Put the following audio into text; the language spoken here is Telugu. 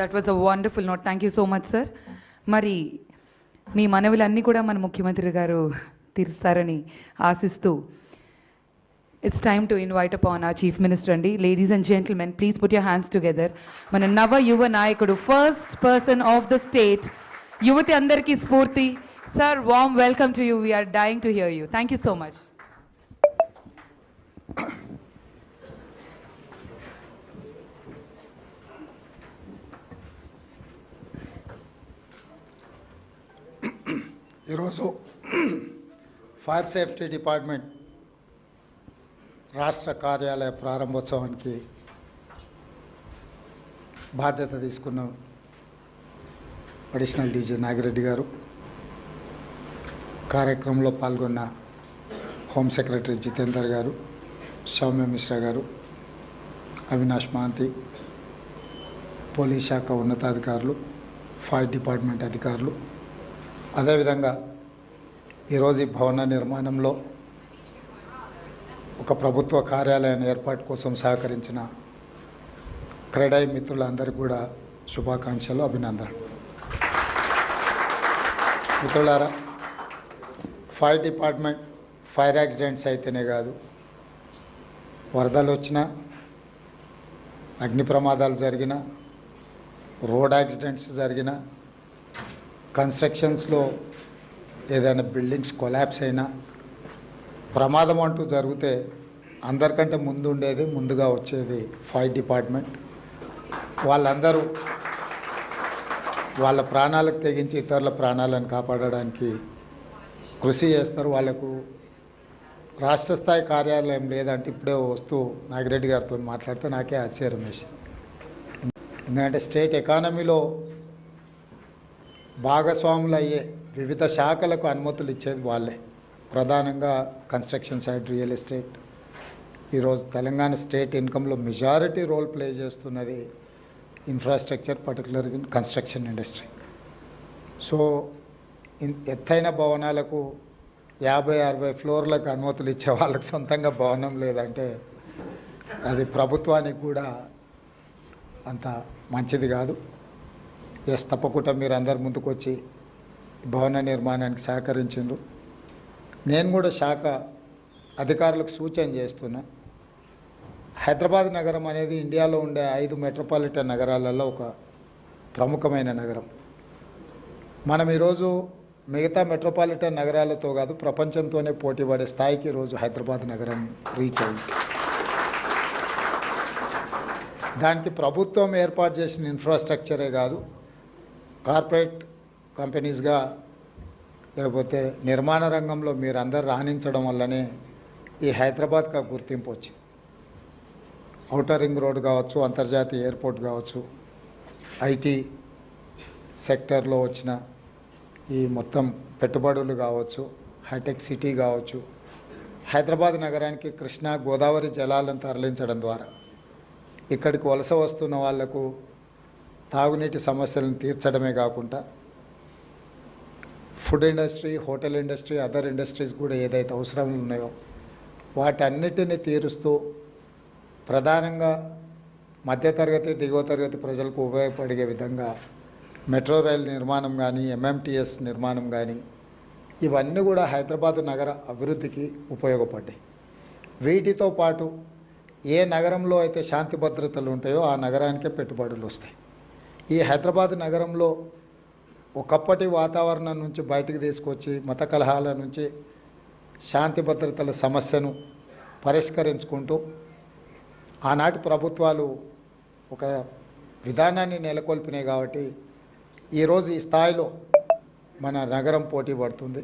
That was a wonderful note thank you so much sir మరి మీ మనవులన్నీ కూడా మన ముఖ్యమంత్రి గారు తీరుస్తారని ఆశిస్తూ it's time to invite upon a chief minister అండి. Ladies and gentlemen please put your hands together మన నవ యువ నాయకుడు first person of the state యువతి అందరికీ స్ఫూర్తి. Sir warm welcome to you we are dying to hear you thank you so much ఈరోజు ఫైర్ సేఫ్టీ డిపార్ట్మెంట్ రాష్ట్ర కార్యాలయ ప్రారంభోత్సవానికి బాధ్యత తీసుకున్న అడిషనల్ డీజీ నాగిరెడ్డి గారు కార్యక్రమంలో పాల్గొన్న హోమ్ సెక్రటరీ జితేందర్ గారు సౌమ్య మిశ్రా గారు అవినాష్ మహాంతి పోలీస్ శాఖ ఉన్నతాధికారులు ఫైర్ డిపార్ట్మెంట్ అధికారులు అదేవిధంగా ఈరోజు ఈ భవన నిర్మాణంలో ఒక ప్రభుత్వ కార్యాలయం ఏర్పాటు కోసం సహకరించిన క్రెడాయి మిత్రులందరికీ కూడా శుభాకాంక్షలు అభినందనలు. మిత్రులారా ఫైర్ డిపార్ట్మెంట్ ఫైర్ యాక్సిడెంట్స్ అయితేనే కాదు వరదలు వచ్చినా అగ్ని ప్రమాదాలు జరిగినా రోడ్ యాక్సిడెంట్స్ జరిగినా కన్స్ట్రక్షన్స్లో ఏదైనా బిల్డింగ్స్ కొలాప్స్ అయినా ప్రమాదం అంటూ జరిగితే అందరికంటే ముందు ఉండేది ముందుగా వచ్చేది ఫైర్ డిపార్ట్మెంట్. వాళ్ళందరూ వాళ్ళ ప్రాణాలకు తెగించి ఇతరుల ప్రాణాలను కాపాడడానికి కృషి చేస్తారు. వాళ్ళకు రాష్ట్ర స్థాయి కార్యాలయం లేదంటే ఇప్పుడే వస్తూ నాగిరెడ్డి గారితో మాట్లాడితే నాకే ఆశ్చర్యం వేసింది. ఎందుకంటే స్టేట్ ఎకానమీలో భాగస్వాములు అయ్యే వివిధ శాఖలకు అనుమతులు ఇచ్చేది వాళ్ళే. ప్రధానంగా కన్స్ట్రక్షన్ సైడ్ రియల్ ఎస్టేట్ ఈరోజు తెలంగాణ స్టేట్ ఇన్కంలో మెజారిటీ రోల్ ప్లే చేస్తున్నది infrastructure particular construction industry so ఎత్తైన భవనాలకు యాభై అరవై ఫ్లోర్లకు అనుమతులు ఇచ్చే వాళ్ళకి సొంతంగా భవనం లేదంటే అది ప్రభుత్వానికి కూడా అంత మంచిది కాదు. ఎస్ తప్పకుండా మీరు అందరు ముందుకు వచ్చి భవన నిర్మాణానికి సహకరించిండ్రు. నేను కూడా శాఖ అధికారులకు సూచన చేస్తున్నా. హైదరాబాద్ నగరం అనేది ఇండియాలో ఉండే ఐదు మెట్రోపాలిటన్ నగరాలలో ఒక ప్రముఖమైన నగరం. మనం ఈరోజు మిగతా మెట్రోపాలిటన్ నగరాలతో కాదు ప్రపంచంతోనే పోటీ పడే స్థాయికి ఈరోజు హైదరాబాద్ నగరం రీచ్ అయింది. దానికి ప్రభుత్వం ఏర్పాటు చేసిన ఇన్ఫ్రాస్ట్రక్చరే కాదు కార్పొరేట్ కంపెనీస్గా లేకపోతే నిర్మాణ రంగంలో మీరందరూ రాణించడం వల్లనే ఈ హైదరాబాద్కి గుర్తింపు వచ్చింది. ఔటర్ రింగ్ రోడ్ కావచ్చు అంతర్జాతీయ ఎయిర్పోర్ట్ కావచ్చు ఐటీ సెక్టర్లో వచ్చిన ఈ మొత్తం పెట్టుబడులు కావచ్చు హైటెక్ సిటీ కావచ్చు హైదరాబాద్ నగరానికి కృష్ణా గోదావరి జలాలను తరలించడం ద్వారా ఇక్కడికి వలస వస్తున్న వాళ్ళకు తాగునీటి సమస్యలను తీర్చడమే కాకుండా food industry hotel industry other industries కూడా ఏదైతే అవసరాలు ఉన్నాయో వాటన్నిటిని తీరుస్తూ ప్రధానంగా మధ్యతరగతి దిగువ తరగతి ప్రజలకు ఉపయోగపడే విధంగా మెట్రో రైల్ నిర్మాణం కానీ ఎంఎంటీఎస్ నిర్మాణం కానీ ఇవన్నీ కూడా హైదరాబాద్ నగర అభివృద్ధికి ఉపయోగపడ్డాయి. వీటితో పాటు ఏ నగరంలో అయితే శాంతి భద్రతలు ఉంటాయో ఆ నగరానికే పెట్టుబడులు వస్తాయి. ఈ హైదరాబాద్ నగరంలో ఒకప్పటి వాతావరణం నుంచి బయటకు తీసుకొచ్చి మత కలహాల నుంచి శాంతి భద్రతల సమస్యను పరిష్కరించుకుంటూ ఆనాటి ప్రభుత్వాలు ఒక విధానాన్ని నెలకొల్పినాయి కాబట్టి ఈరోజు ఈ స్థాయిలో మన నగరం పోటీ పడుతుంది.